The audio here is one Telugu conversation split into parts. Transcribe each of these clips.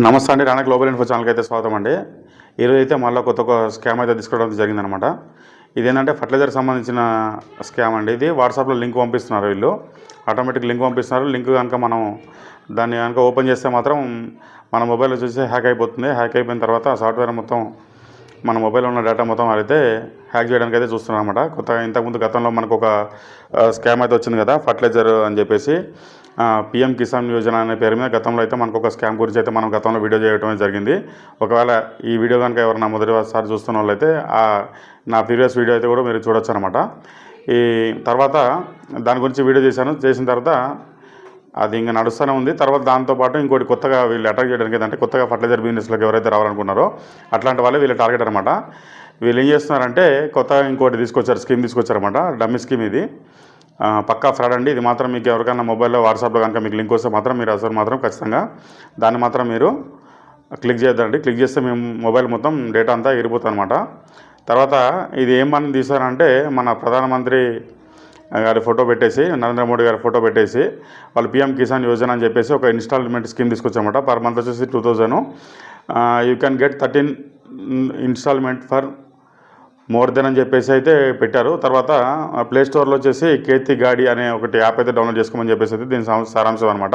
నమస్తే అండి రాణా గ్లోబల్ ఇన్ఫో ఛానల్కి అయితే స్వాగతం అండి. ఈరోజు అయితే మళ్ళీ కొత్త ఒక స్కామ్ అయితే తీసుకోవడం జరిగిందనమాట. ఇదేంటంటే ఫర్టిలైజర్ సంబంధించిన స్కామ్ అండి ఇది. వాట్సాప్లో లింక్ పంపిస్తున్నారు వీళ్ళు. ఆటోమేటిక్ లింక్ పంపిస్తున్నారు. లింక్ కనుక మనం దాన్ని కనుక ఓపెన్ చేస్తే మాత్రం మన మొబైల్లో చూసి హ్యాక్ అయిపోతుంది. హ్యాక్ అయిపోయిన తర్వాత సాఫ్ట్వేర్ మొత్తం మన మొబైల్లో ఉన్న డేటా మొత్తం అయితే హ్యాక్ చేయడానికి అయితే చూస్తున్నాం అనమాట కొత్తగా ఇంతకుముందు గతంలో మనకు ఒక స్కామ్ అయితే వచ్చింది కదా ఫర్టిలైజర్ అని చెప్పేసి. పిఎం కిసాన్ యోజన అనే పేరు మీద గతంలో అయితే మనకు ఒక స్కామ్ గురించి అయితే మనం గతంలో వీడియో చేయడం జరిగింది. ఒకవేళ ఈ వీడియో కనుక ఎవరైనా మొదటిసారి చూస్తున్న వాళ్ళైతే నా ప్రీవియస్ వీడియో అయితే కూడా మీరు చూడొచ్చు అనమాట ఈ తర్వాత దాని గురించి వీడియో చేశాను. చేసిన తర్వాత అది ఇంకా నడుస్తూనే ఉంది. తర్వాత దాంతోపాటు ఇంకోటి కొత్తగా వీళ్ళు అటాక్ చేయడానికి ఏంటంటే కొత్తగా ఫర్టిలైజర్ బిజినెస్లోకి ఎవరైతే రావాలనుకున్నారో అట్లాంటి వాళ్ళే వీళ్ళు టార్గెట్ అనమాట. వీళ్ళు ఏం చేస్తున్నారంటే కొత్తగా ఇంకోటి తీసుకొచ్చారు స్కీమ్ తీసుకొచ్చారన్నమాట. డమ్మి స్కీమ్ ఇది. పక్కా ఫ్రాడ్ అండి. ఇది మాత్రం మీకు ఎవరికైనా మొబైల్లో వాట్సాప్లో కనుక మీకు లింక్ వస్తే మాత్రం మీరు అసలు మాత్రం ఖచ్చితంగా దాన్ని మాత్రం మీరు క్లిక్ చేయొద్దండి. క్లిక్ చేస్తే మేము మొబైల్ మొత్తం డేటా అంతా ఎగిరిపోతుంది అనమాట తర్వాత ఇది ఏం పని మన ప్రధానమంత్రి గారి ఫోటో పెట్టేసి నరేంద్ర మోడీ గారి ఫోటో పెట్టేసి వాళ్ళు పిఎం కిసాన్ యోజన అని చెప్పేసి ఒక ఇన్స్టాల్మెంట్ స్కీమ్ తీసుకొచ్చామట పర్ మంత్ వచ్చేసి two thousand. You can get thirteen installment for more than అని చెప్పేసి అయితే పెట్టారు. తర్వాత ప్లే స్టోర్లో వచ్చేసి కేతి గాడి అనే ఒకటి యాప్ అయితే డౌన్లోడ్ చేసుకోమని చెప్పేసి అయితే దీని సారాంశం- సారాంశం అనమాట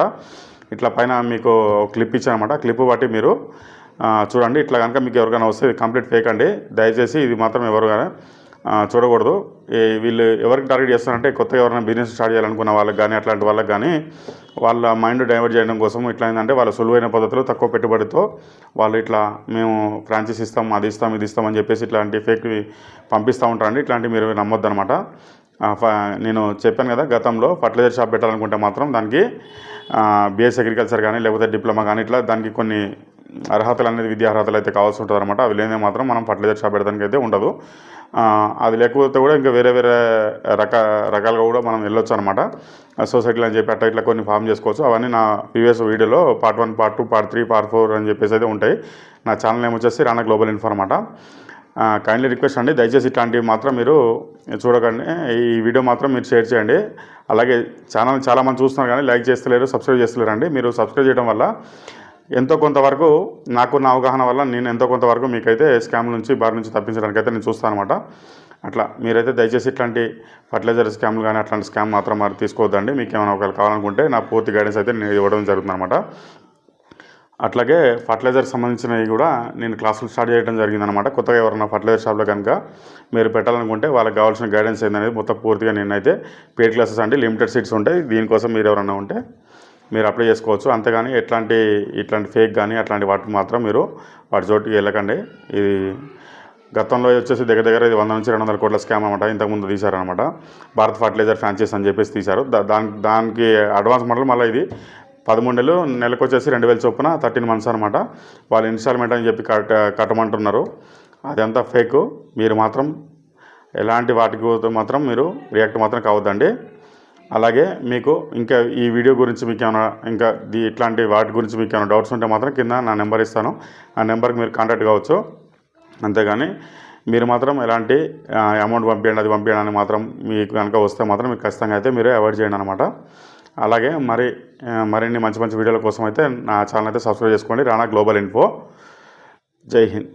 ఇట్లా పైన మీకు క్లిప్ ఇచ్చానమాట క్లిప్ బట్టి మీరు చూడండి. ఇట్లా కనుక మీకు ఎవరికైనా వస్తే కంప్లీట్ ఫేక్ అండి. దయచేసి ఇది మాత్రం ఎవరు కానీ చూడకూడదు. ఈ వీళ్ళు ఎవరికి టార్గెట్ చేస్తారంటే కొత్తగా ఎవరైనా బిజినెస్ స్టార్ట్ చేయాలనుకున్న వాళ్ళకి కానీ అట్లాంటి వాళ్ళకి కానీ వాళ్ళ మైండ్ డైవర్ట్ చేయడం కోసం ఇట్లా ఏంటంటే వాళ్ళ సులువైన పద్ధతిలో తక్కువ పెట్టుబడితో వాళ్ళు ఇట్లా మేము ఫ్రాంచైజ్ ఇస్తాం అది ఇస్తాం ఇది ఇస్తాం అని చెప్పేసి ఇట్లాంటి ఫేక్ పంపిస్తూ ఉంటారండి. ఇట్లాంటివి మీరు నమ్మొద్దు అనమాట నేను చెప్పాను కదా గతంలో ఫర్టిలైజర్ షాప్ పెట్టాలనుకుంటే మాత్రం దానికి బిఎస్ అగ్రికల్చర్ కానీ లేకపోతే డిప్లొమా కానీ ఇట్లా దానికి కొన్ని అర్హతలు అనేది విద్యా అర్హతలు అయితే కావాల్సి ఉంటుంది అనమాట అవి లేదే మాత్రం మనం ఫర్టిలైజర్ షాప్ పెట్టడానికి అయితే ఉండదు. అది లేకపోతే కూడా ఇంకా వేరే వేరే రక రకాలుగా కూడా మనం వెళ్ళొచ్చు అనమాట సొసైటీలో అని చెప్పి అట్లా ఇట్లా కొన్ని ఫామ్ చేసుకోవచ్చు. అవన్నీ నా ప్రీవియస్ వీడియోలో part one part two part three part four అని చెప్పేసి అయితే ఉంటాయి. నా ఛానల్ నేమ్ వచ్చేసి రానా గ్లోబల్ ఇన్ఫో అనమాట కైండ్లీ రిక్వెస్ట్ అండి. దయచేసి ఇట్లాంటివి మాత్రం మీరు చూడకండి. ఈ వీడియో మాత్రం మీరు షేర్ చేయండి. అలాగే ఛానల్ చాలామంది చూస్తున్నారు కానీ లైక్ చేస్తలేరు సబ్స్క్రైబ్ చేస్తలేరు అండి మీరు సబ్స్క్రైబ్ చేయడం వల్ల ఎంతో కొంతవరకు నాకు నా అవగాహన వల్ల నేను ఎంతో కొంతవరకు మీకైతే స్కామ్ నుంచి బారి నుంచి తప్పించడానికి అయితే నేను చూస్తాను అనమాట అట్లా మీరైతే దయచేసి ఇట్లాంటి ఫర్టిలైజర్ స్కామ్లు కానీ అట్లాంటి స్కామ్ మాత్రం మరి తీసుకోవద్దండి. మీకు ఏమైనా ఒకవేళ కావాలనుకుంటే నా పూర్తి గైడెన్స్ అయితే నేను ఇవ్వడం జరుగుతుందన్నమాట అట్లాగే ఫర్టిలైజర్ సంబంధించినవి కూడా నేను క్లాసులు స్టార్ట్ చేయడం జరిగిందనమాట కొత్తగా ఎవరైనా ఫర్టిలైజర్ షాప్లో కనుక మీరు పెట్టాలనుకుంటే వాళ్ళకి కావాల్సిన గైడెన్స్ ఏందనేది మొత్తం పూర్తిగా నేనైతే పేడ్ క్లాసెస్ అంటే లిమిటెడ్ సీట్స్ ఉంటాయి. దీనికోసం మీరు ఎవరైనా ఉంటే మీరు అప్లై చేసుకోవచ్చు. అంతేగాని ఎట్లాంటి ఇట్లాంటి ఫేక్ కానీ అట్లాంటి వాటికి మాత్రం మీరు వాటి చోటుకి వెళ్ళకండి. ఇది గతంలో వచ్చేసి దగ్గర దగ్గర ఇది వంద నుంచి రెండు వందల కోట్ల స్కామ్ అనమాట ఇంతకుముందు తీశారనమాట భారత్ ఫర్టిలైజర్ ఫ్రాంచైజ్ అని చెప్పేసి తీశారు. దా- దానికి దానికి అడ్వాన్స్ మోడల్ మళ్ళీ ఇది పదమూడు నెలలు నెలకు వచ్చేసి రెండు వేల చొప్పున థర్టీన్ మంత్స్ అనమాట వాళ్ళు ఇన్స్టాల్మెంట్ అని చెప్పి కట్ కట్టమంటున్నారు. అదంతా ఫేక్ మీరు మాత్రం ఎలాంటి వాటికి మాత్రం మీరు రియాక్ట్ మాత్రం కావద్దండి. అలాగే మీకు ఇంకా ఈ వీడియో గురించి మీకు ఏమైనా ఇంకా దీ ఇట్లాంటి వాటి గురించి మీకు ఏమైనా డౌట్స్ ఉంటే మాత్రం కింద నా నెంబర్ ఇస్తాను. ఆ నెంబర్కి మీరు కాంటాక్ట్ కావచ్చు. అంతేగాని మీరు మాత్రం ఎలాంటి అమౌంట్ పంపించండి అది పంపించండి అని మాత్రం మీకు కనుక వస్తే మాత్రం మీకు ఖచ్చితంగా అయితే మీరు అవాయిడ్ చేయండి అనమాట అలాగే మరి మరిన్ని మంచి మంచి వీడియోల కోసం అయితే నా ఛానల్ అయితే సబ్స్క్రైబ్ చేసుకోండి. Rana global info. జై హింద్.